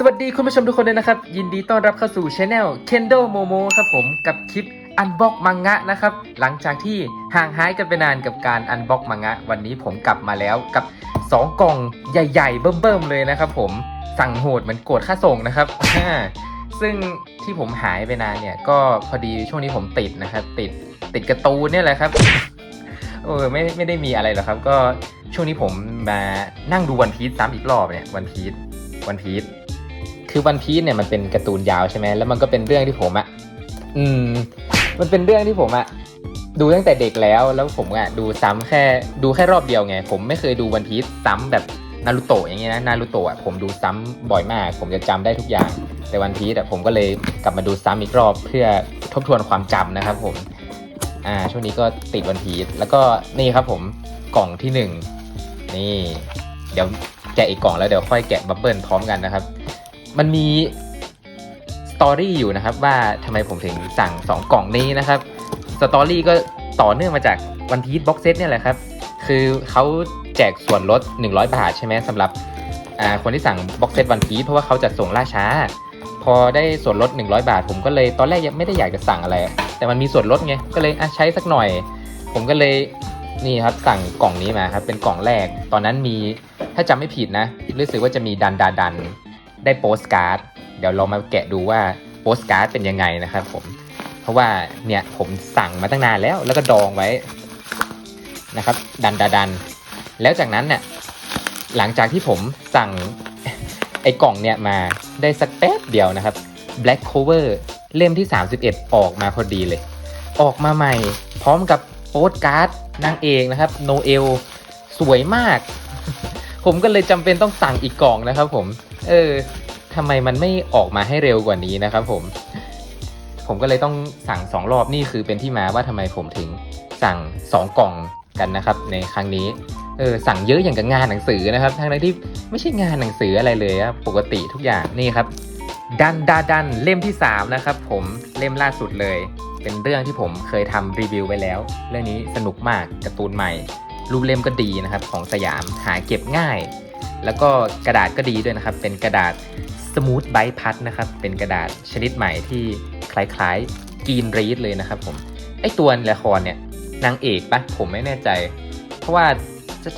สวัสดีคุณผู้ชมทุกคนด้วยนะครับ ยินดีต้อนรับเข้าสู่ช anel Kendo Momo ครับผมกับคลิปอันบ็อกมังงะนะครับ หลังจากที่ห่างหายกันไปนานกับการอันบ็อกมังงะ วันนี้ผมกลับมาแล้วกับ 2 กล่องใหญ่ๆ เบิ่มๆเลยนะครับผมสั่งโหดเหมือนโกรธค่าส่งนะครับ ซึ่งที่ผมหายไปนานเนี่ย ก็พอดีช่วงนี้ผมติดนะครับ ติดติดกร์ตูนเนี่ยแหละครับเออไม่ไม่ได้มีอะไรหรอกครับ ก็ช่วงนี้ผมมานั่งดูวันพีซซ้ำอีกรอบเนี่ยวันพีซวันพีซ คือวันพีซเนี่ยมันเป็นการ์ตูนยาวใช่ไหมแล้วมันก็เป็นเรื่องที่ผมอะอืม มันเป็นเรื่องที่ผมอะดูตั้งแต่เด็กแล้วแล้วผมอะดูซ้ำแค่ดูแค่รอบเดียวไง ผมไม่เคยดูวันพีซซ้ำแบบนารูโตะอย่างเงี้ยนะนารูโตะผมดูซ้ำบ่อยมาก ผมจะจำได้ทุกอย่าง แต่วันพีซอะผมก็เลยกลับมาดูซ้ำอีกรอบเพื่อทบทวนความจำนะครับ ผม อ่า ช่วงนี้ก็ติดวันพีซแล้วก็นี่ครับ ผมกล่องที่หนึ่งนี่ เดี๋ยวแกะอีกกล่องแล้วเดี๋ยวค่อยแกะบับเบิลพร้อมกันนะครับ มันมีสตอรี่อยู่นะครับว่าทำไมผมถึงสั่ง 2 กล่องนี้นะครับสตอรี่ก็ต่อเนื่องมาจากวันพีซบ็อกเซตเนี่ยแหละครับ คือเขาแจกส่วนลด 100 บาทใช่ไหมสำหรับคนที่สั่งบ็อกเซตวันพีซเพราะว่าเขาจะส่งล่าช้า พอได้ส่วนลด 100 บาท ผมก็เลยตอนแรกยังไม่ได้อยากจะสั่งอะไร แต่มันมีส่วนลดไงก็เลยใช้สักหน่อย ผมก็เลยนี่ครับสั่งกล่องนี้มาครับเป็นกล่องแรก ตอนนั้นมีถ้าจำไม่ผิดนะ รู้สึกว่าจะมีดันดาดัน ได้โปสการ์ด เดี๋ยวเรามาแกะดูว่าโปสการ์ดเป็นยังไงนะครับผม เพราะว่าเนี่ยผมสั่งมาตั้งนานแล้วแล้วก็ดองไว้นะครับ ดันดาดันแล้วจากนั้นเนี่ยหลังจากที่ผมสั่งไอ้กล่องเนี่ยมาได้สักแป๊บเดียวนะครับ Black Cover เล่มที่ 31 ออกมาพอดีเลย ออกมาใหม่พร้อมกับโปสการ์ดนางเอกนะครับโนเอลสวยมาก ผมก็เลยจำเป็นต้องสั่งอีกกล่องนะครับผม เออทำไมมันไม่ออกมาให้เร็วกว่านี้นะครับผม ผมก็เลยต้องสั่งสองรอบนี่คือเป็นที่มาว่าทำไมผมถึงสั่งสองกล่องกันนะครับ ในครั้งนี้เออสั่งเยอะอย่างกับงานหนังสือนะครับทั้งที่ไม่ใช่งานหนังสืออะไรเลยปกติทุกอย่างนี่ครับ ดันดาดันเล่มที่ 3 นะครับ ผมเล่มล่าสุดเลย เป็นเรื่องที่ผมเคยทำรีวิวไว้แล้ว เรื่องนี้สนุกมากการ์ตูนใหม่ รูปเล่มก็ดีนะครับ ของสยามหาเก็บง่าย แล้วก็กระดาษก็ดีด้วยนะครับ เป็นกระดาษสมูทไบพัดนะครับ เป็นกระดาษชนิดใหม่ที่คล้ายๆกรีนรีดเลยนะครับผม ไอตัวละครเนี่ยนางเอกปะผมไม่แน่ใจ เพราะว่า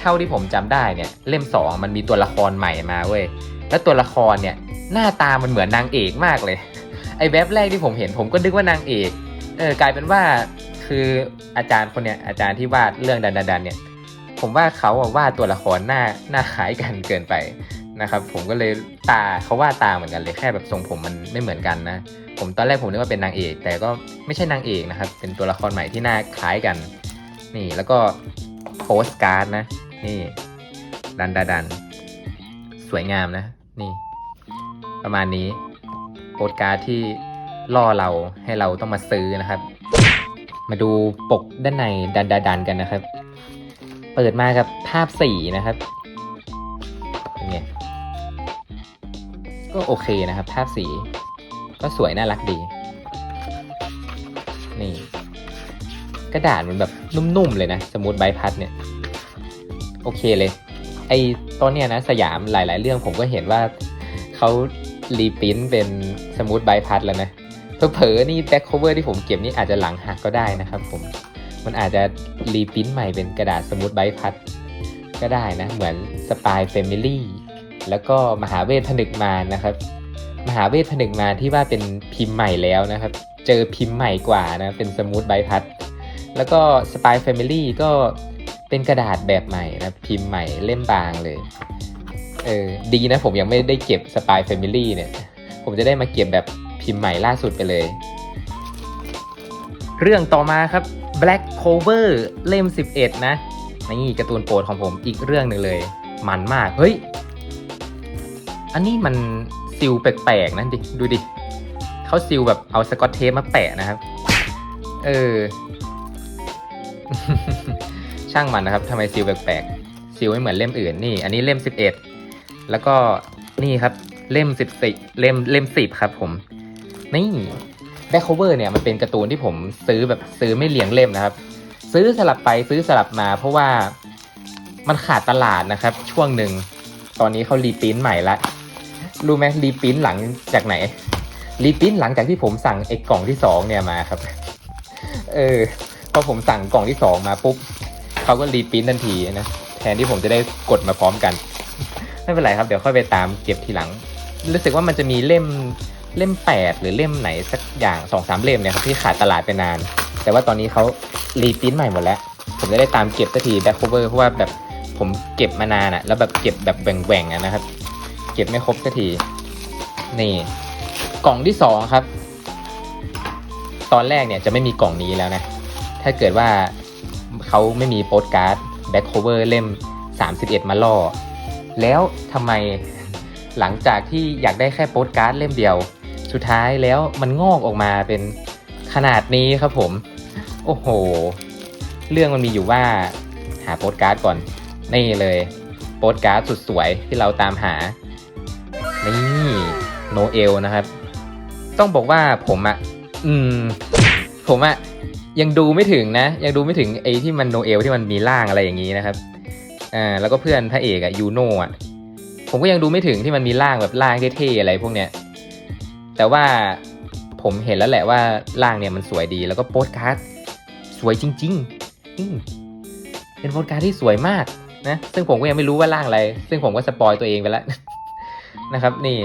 เท่าที่ผมจำได้เนี่ยเล่ม 2 มันมีตัวละครใหม่มาเว้ย แล้วตัวละครเนี่ยหน้าตามันเหมือนนางเอกมากเลย ไอ้แวบแรกที่ผมเห็นผมก็นึกว่านางเอก เออกลายเป็นว่าคืออาจารย์คนเนี้ยอาจารย์ที่วาดเรื่องดันดันเนี่ย ผมว่าเขาวาดตัวละครหน้าหน้าคล้ายกันเกินไปนะครับผมก็เลยตาเขาวาดตาเหมือนกันเลยแค่แบบทรงผมมันไม่เหมือนกันนะ ผมตอนแรกผมนึกว่าเป็นนางเอก แต่ก็ไม่ใช่นางเอกนะครับ เป็นตัวละครใหม่ที่หน้าคล้ายกัน นี่แล้วก็โปสการ์ดนะ นี่ ดันดาดันสวยงามนะ นี่ ประมาณนี้โปสการ์ดที่ล่อเราให้เราต้องมาซื้อนะครับ มาดูปกด้านในดันดาดันกันนะครับ ปิดมากับภาพสีนะครับเป็นไงก็โอเคนะครับ ภาพสี ก็สวยน่ารักดี นี่ กระดาษมันแบบนุ่มๆเลยนะ สมูทใบพัดเนี่ย โอเคเลย ไอตอนเนี้ยนะ สยามหลาย ๆ เรื่องผมก็เห็นว่าเขารีปรินเป็นสมูทใบพัดแล้วนะเผลอๆนี่แบ็คโคเวอร์ที่ผมเก็บนี่อาจจะหลังหักก็ได้นะครับผม มันอาจจะรีปรินท์ใหม่เป็นกระดาษสมูทใบพัด ก็ได้นะ เหมือนสปายเฟมิลี่แล้วก็มหาเวทผนึกมารนะครับ มหาเวทผนึกมารที่ว่าเป็นพิมพ์ใหม่แล้วนะครับ เจอพิมพ์ใหม่กว่านะเป็นสมูทใบพัด แล้วก็ Spy Family ก็เป็นกระดาษแบบใหม่นะพิมพ์ใหม่เล่มบางเลยเออดีนะผมยังไม่ได้เก็บ Spy Family เนี่ย ผมจะได้มาเก็บแบบพิมพ์ใหม่ล่าสุดไปเลย เรื่องต่อมาครับ Black Cover เล่ม 11 นะ นี่การ์ตูนโปรดของผมอีกเรื่องหนึ่งเลย มันมาก เฮ้ย อันนี้มันซิลแปลกๆนะดิ ดูดิเขาซิลแบบเอาสกอตเทปมาแปะนะครับ เออ ช่างมันนะครับทำไมซิลแปลกๆซิลไม่เหมือนเล่มอื่นนี่ อันนี้เล่ม 11 แล้วก็นี่ครับเล่ม 14 เล่มเล่ม 10 ครับผม นี่ แบ็คโคเวอร์เนี่ยมันเป็นการ์ตูนที่ผมซื้อแบบซื้อไม่เลี้ยงเล่มนะครับ ซื้อสลับไปซื้อสลับมา เพราะว่ามันขาดตลาดนะครับ ช่วงหนึ่งตอนนี้เขารีปรินท์ใหม่ละรู้ไหมรีปรินท์หลังจากไหนรีปรินท์หลังจากที่ผมสั่งไอ้กล่องที่สองเนี่ยมาครับ เออพอผมสั่งกล่องที่สองมาปุ๊บเขาก็รีปรินท์ทันทีนะแทนที่ผมจะได้กดมาพร้อมกัน ไม่เป็นไรครับเดี๋ยวค่อยไปตามเก็บทีหลัง รู้สึกว่ามันจะมีเล่ม เล่มแปดหรือเล่มไหนสักอย่างสองสามเล่มเนี่ยครับที่ขาดตลาดไปนาน แต่ว่าตอนนี้เขารีปรินท์ใหม่หมดแล้ว ผมจะได้ตามเก็บสักทีแบ็คโคเวอร์เพราะว่าแบบผมเก็บมานานอะแล้วแบบเก็บแบบแหว่งๆอะนะครับ เก็บไม่ครบสักที นี่กล่องที่สองครับ ตอนแรกเนี่ยจะไม่มีกล่องนี้แล้วนะ ถ้าเกิดว่าเขาไม่มีโปสการ์ดแบ็คโคเวอร์เล่ม 31 มาล่อ แล้วทำไมหลังจากที่อยากได้แค่โปสการ์ดเล่มเดียว สุดท้ายแล้วมันงอกออกมาเป็นขนาดนี้ครับผม โอ้โห เรื่องมันมีอยู่ว่าหาโปสการ์ดก่อน นี่เลยโปสการ์ดสุดสวยที่เราตามหา นี่โนเอลนะครับ ต้องบอกว่าผมอะอืม ผมอะยังดูไม่ถึงนะ ยังดูไม่ถึงไอ้ที่มันโนเอลที่มันมีร่างอะไรอย่างนี้นะครับอ่าแล้วก็เพื่อนพระเอกอะยูโนอะผมก็ยังดูไม่ถึงที่มันมีร่างแบบร่างเท่ๆอะไรพวกเนี้ย แต่ว่าผมเห็นแล้วแหละว่าร่างเนี่ยมันสวยดีแล้วก็โปสการ์ดสวยจริงๆเป็นโปสการ์ดที่สวยมากนะซึ่งผมก็ยังไม่รู้ว่าร่างอะไร ซึ่งผมก็สปอยตัวเองไปแล้วนะครับ นี่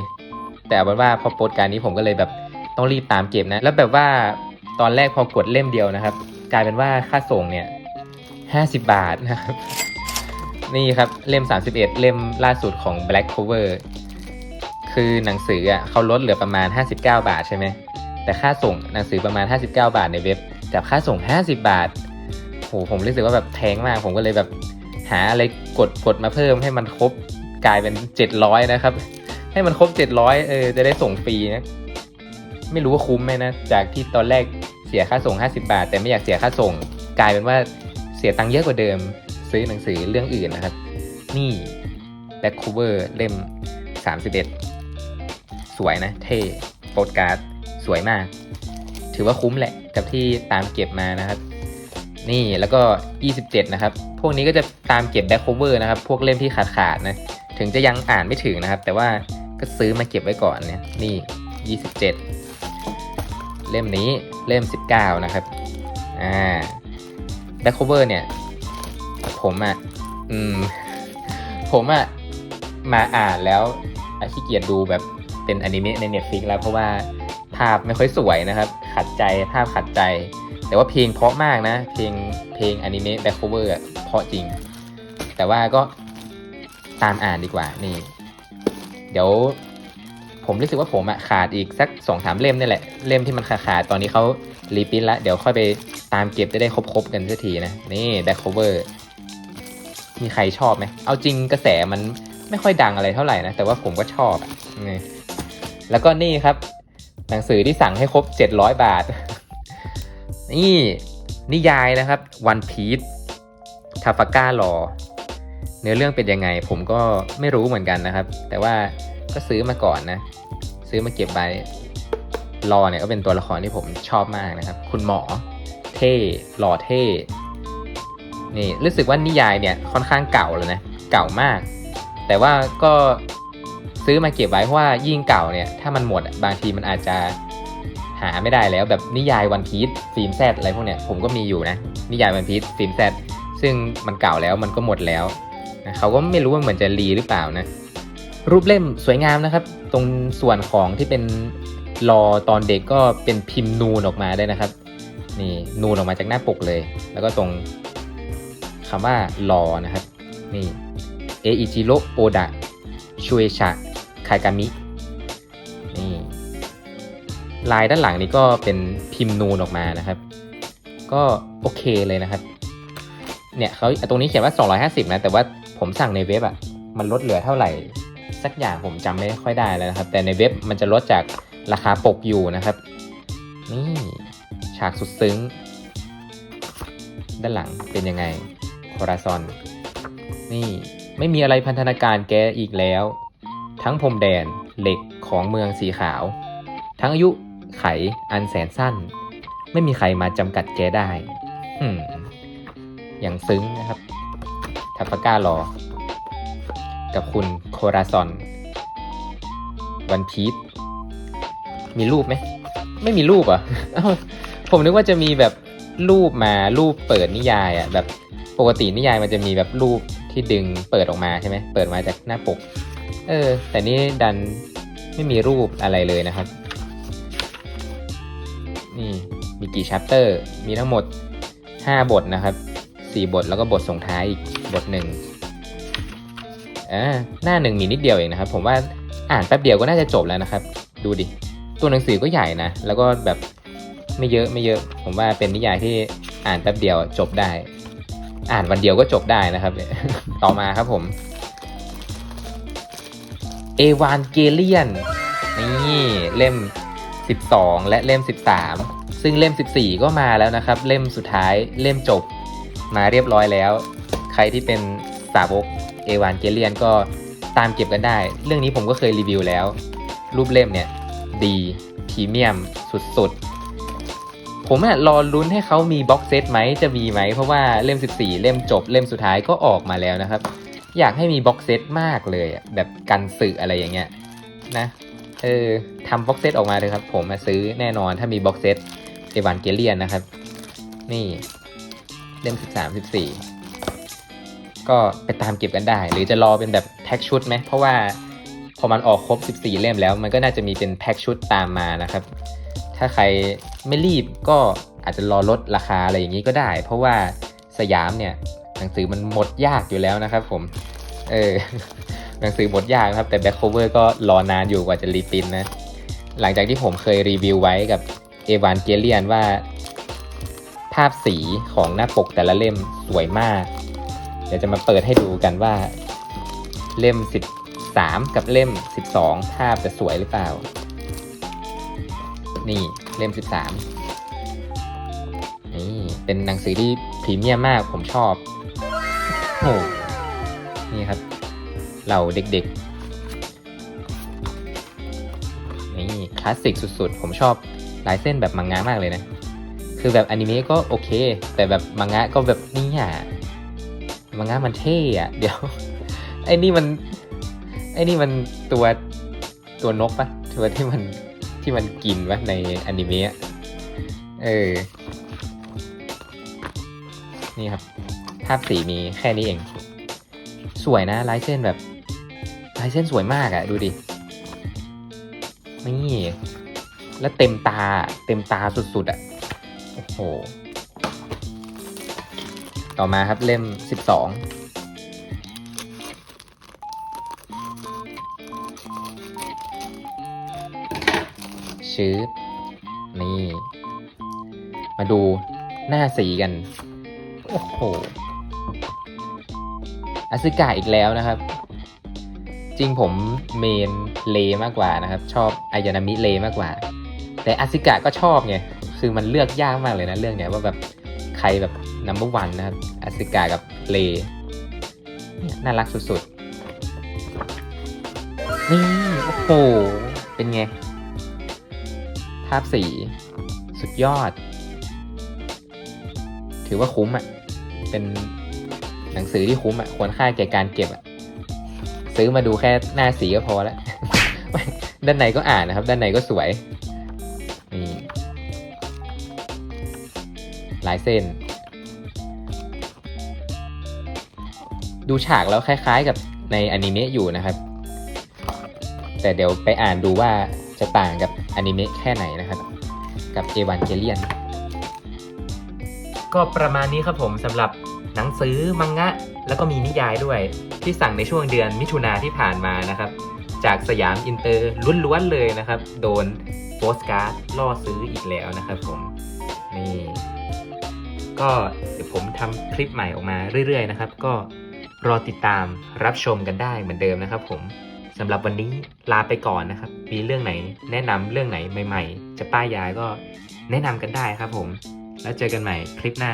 แต่เอาเป็นว่าพอโปสการ์ดนี้ผมก็เลยแบบต้องรีบตามเก็บนะ แล้วแบบว่าตอนแรกพอกดเล่มเดียวนะครับ กลายเป็นว่าค่าส่งเนี่ยห้าสิบบาทนะครับนี่ครับเล่ม 31 เล่มล่าสุดของ Black Cover คือหนังสืออะเขาลดเหลือประมาณ 59 บาทใช่ไหมแต่ค่าส่งหนังสือประมาณ 59 บาทในเว็บจับค่าส่ง 50 บาทโหผมรู้สึกว่าแบบแพงมาก ผมก็เลยแบบหาอะไรกดกดมาเพิ่มให้มันครบกลายเป็น 700 นะครับ ให้มันครบ 700 เออจะได้ส่งฟรีนะไม่รู้ว่าคุ้มไหมนะ จากที่ตอนแรกเสียค่าส่ง 50 บาท แต่ไม่อยากเสียค่าส่ง กลายเป็นว่าเสียตังค์เยอะกว่าเดิม ซื้อหนังสือเรื่องอื่นนะครับ นี่ Back Cover เล่ม 31 สวยนะ เท่โปสการ์ดสวยมาก ถือว่าคุ้มแหละกับที่ตามเก็บมานะครับ นี่แล้วก็ 27 นะครับ พวกนี้ก็จะตามเก็บ Back Cover นะครับ พวกเล่มที่ขาดขาดๆนะ ถึงจะยังอ่านไม่ถึงนะครับ แต่ว่าก็ซื้อมาเก็บไว้ก่อนเนี่ยนี่ 27 เล่มนี้เล่ม 19 นะครับอ่า Back Cover เนี่ย ผมอะ่ะอืมผมอะ่ะมาอ่านแล้วอะขี้เกียจดูแบบ เป็นอนิเมะใน Netflix แล้วเพราะว่าภาพไม่ค่อยสวยนะครับ ขัดใจภาพขัดใจ แต่ว่าเพลงเพราะมากนะ เพลงเพลงอนิเมะ Back Cover อะเพราะจริง แต่ว่าก็ตามอ่านดีกว่านี่ เดี๋ยวผมรู้สึกว่าผมอะขาดอีกสักสองสามเล่มนี่แหละ เล่มที่มันขาดขาดตอนนี้เขารีพินแล้วเดี๋ยวค่อยไปตามเก็บจะได้ครบๆกันสักทีนะ นี่แบ็คโคเวอร์มีใครชอบไหม เอาจริงกระแสมันไม่ค่อยดังอะไรเท่าไหร่นะ แต่ว่าผมก็ชอบอะนี่ แล้วก็นี่ครับ หนังสือที่สั่งให้ครบ 700 บาท นี่นิยายนะครับ One Piece ทาฟาก้ารอเนื้อเรื่องเป็นยังไง ผมก็ไม่รู้เหมือนกันนะครับ แต่ว่าก็ซื้อมาก่อนนะ ซื้อมาเก็บไว้รอเนี่ยก็เป็นตัวละครที่ผมชอบมากนะครับ คุณหมอ เท่หล่อเท่นี่รู้สึกว่านิยายเนี่ยค่อนข้างเก่าแล้วนะ เก่ามาก แต่ว่าก็ ซื้อมาเก็บไว้เพราะว่ายิ่งเก่าเนี่ยถ้ามันหมดบางทีมันอาจจะหาไม่ได้แล้วแบบนิยายวันพีซฟิล์มแซดอะไรพวกเนี้ยผมก็มีอยู่นะนิยายวันพีซฟิล์มแซดซึ่งมันเก่าแล้วมันก็หมดแล้วนะเขาก็ไม่รู้ว่าเหมือนจะรีหรือเปล่านะรูปเล่มสวยงามนะครับ ตรงส่วนของที่เป็นรอตอนเด็กก็เป็นพิมพ์นูนออกมาได้นะครับ นี่นูนออกมาจากหน้าปกเลย แล้วก็ตรงคำว่ารอนะครับ นี่เออิจิโรโอดะชูเอชะ คากามินี่ลายด้านหลังนี้ก็เป็นพิมพ์นูนออกมานะครับ ก็โอเคเลยนะครับ เนี่ยเขาตรงนี้เขียนว่า 250 นะ แต่ว่าผมสั่งในเว็บอะ่ะ มันลดเหลือเท่าไหร่ สักอย่างผมจำไม่ค่อยได้แล้วนะครับ แต่ในเว็บมันจะลดจากราคาปกอยู่นะครับ นี่ฉากสุดซึ้ง ด้านหลังเป็นยังไงโคราซอน นี่ไม่มีอะไรพันธนาการแกอีกแล้ว ทั้งพรมแดนเหล็กของเมืองสีขาว ทั้งอายุไขอันแสนสั้น ไม่มีใครมาจำกัดแกได้อืมอย่างซึ้งนะครับทาฟก้ารอ กับคุณโคราซอนวันพี e มีรูปไหม ไม่มีรูปอะผมนึกว่าจะมีแบบรูปมารูปเปิดนิยายอะแบบปกตินิยายมันจะมีแบบรูปที่ดึงเปิดออกมาใช่ไหมเปิดมาจากหน้าปก เออ แต่นี่ดันไม่มีรูปอะไรเลยนะครับ นี่มีกี่ชัปเตอร์ มีทั้งหมด 5 บทนะครับ 4 บทแล้วก็บทส่งท้ายอีกบทหนึ่งอ่าหน้าหนึ่งมีนิดเดียวเองนะครับ ผมว่าอ่านแป๊บเดียวก็น่าจะจบแล้วนะครับ ดูดิ ตัวหนังสือก็ใหญ่นะ แล้วก็แบบไม่เยอะไม่เยอะ ผมว่าเป็นนิยายที่อ่านแป๊บเดียวจบได้ อ่านวันเดียวก็จบได้นะครับ ต่อมาครับผม เอวานเกเลียน นี่เล่ม 12 และเล่ม 13 ซึ่งเล่ม 14 ก็มาแล้วนะครับ เล่มสุดท้ายเล่มจบมาเรียบร้อยแล้ว ใครที่เป็นสาวกเอวานเกเลียนก็ตามเก็บกันได้ เรื่องนี้ผมก็เคยรีวิวแล้ว รูปเล่มเนี่ยดีพรีเมียมสุดๆ ผมอะรอลุ้นให้เขามีบ็อกเซตไหมจะมีไหม เพราะว่าเล่ม 14 เล่มจบเล่มสุดท้ายก็ออกมาแล้วนะครับ อยากให้มีบ็อกเซตมากเลยแบบกันสื่ออะไรอย่างเงี้ยนะเออทำบ็อกเซตออกมาเลยครับ ผมมาซื้อแน่นอนถ้ามีบ็อกเซตเอวานเกเลียนนะครับ นี่เล่ม13 14ก็ไปตามเก็บกันได้ หรือจะรอเป็นแบบแพ็กชุดไหมเพราะว่าพอมันออกครบ 14 เล่มแล้ว มันก็น่าจะมีเป็นแพ็กชุดตามมานะครับ ถ้าใครไม่รีบก็อาจจะรอลดราคาอะไรอย่างนี้ก็ได้ เพราะว่าสยามเนี่ย หนังสือมันหมดยากอยู่แล้วนะครับผม เออ หนังสือหมดยากครับ แต่แบ็คโคเวอร์ก็รอนานอยู่กว่าจะรีปินท์นะ หลังจากที่ผมเคยรีวิวไว้กับเอวานเกเลียนว่า ภาพสีของหน้าปกแต่ละเล่มสวยมาก เดี๋ยวจะมาเปิดให้ดูกันว่า เล่ม 13 กับเล่ม 12 ภาพจะสวยหรือเปล่า นี่เล่ม 13นี่เป็นหนังสือที่พรีเมียมมากผมชอบ หนี่ครับเราเด็กๆ นี่คลาสสิกสุดๆ ผมชอบลายเส้นแบบมังงะมากเลยนะ คือแบบอนิเมะก็โอเค แต่แบบมังงะก็แบบนี่อะมังงะมันเท่อะเดี๋ยว ไอ้นี่มัน ไอ้นี่มันตัวตัวนกปะตัวที่มันที่มันกินวะในอนิเมะเออ นี่ครับ ภาพสีมีแค่นี้เอง สวยนะลายเส้นแบบลายเส้นสวยมากอะดูดิ นี่ แล้วเต็มตาเต็มตาสุดๆอะโอ้โห ต่อมาครับเล่ม 12ชืบนี่ มาดูหน้าสีกัน โอ้โห อาซึกะอีกแล้วนะครับ จริงผมเมนเลมากกว่านะครับ ชอบอายานามิเลมากกว่า แต่อาซึกะก็ชอบไงคือมันเลือกยากมากเลยนะเรื่องเนี้ยว่าแบบใครแบบนัมเบอร์วันนะครับอาซึกะกับเล่น่ารักสุดๆนี่โอ้โหเป็นไง ภาพสี สุดยอด ถือว่าคุ้มอะ่ะ เป็น หนังสือที่คุ้มอะควรค่าแก่การเก็บอะซื้อมาดูแค่หน้าสีก็พอแล้วด้านในก็อ่านนะครับ ด้านในก็สวยนี่ลายเส้น ดูฉากแล้วคล้ายๆกับในอนิเมะอยู่นะครับ แต่เดี๋ยวไปอ่านดูว่าจะต่างกับอนิเมะแค่ไหนนะครับ กับเอวานเกเลียนก็ประมาณนี้ครับผมสำหรับ หนังสือมังงะ แล้วก็มีนิยายด้วย ที่สั่งในช่วงเดือนมิถุนาที่ผ่านมานะครับ จากสยามอินเตอร์ล้วนๆเลยนะครับ โดนโปสการ์ดล่อซื้ออีกแล้วนะครับผมนี่ก็เดี๋ยวผมทำคลิปใหม่ออกมาเรื่อยๆนะครับ ก็รอติดตามรับชมกันได้เหมือนเดิมนะครับผมสำหรับวันนี้ลาไปก่อนนะครับ มีเรื่องไหน แนะนำเรื่องไหนใหม่ ๆ จะป้ายยายก็แนะนำกันได้ครับผม แล้วเจอกันใหม่คลิปหน้า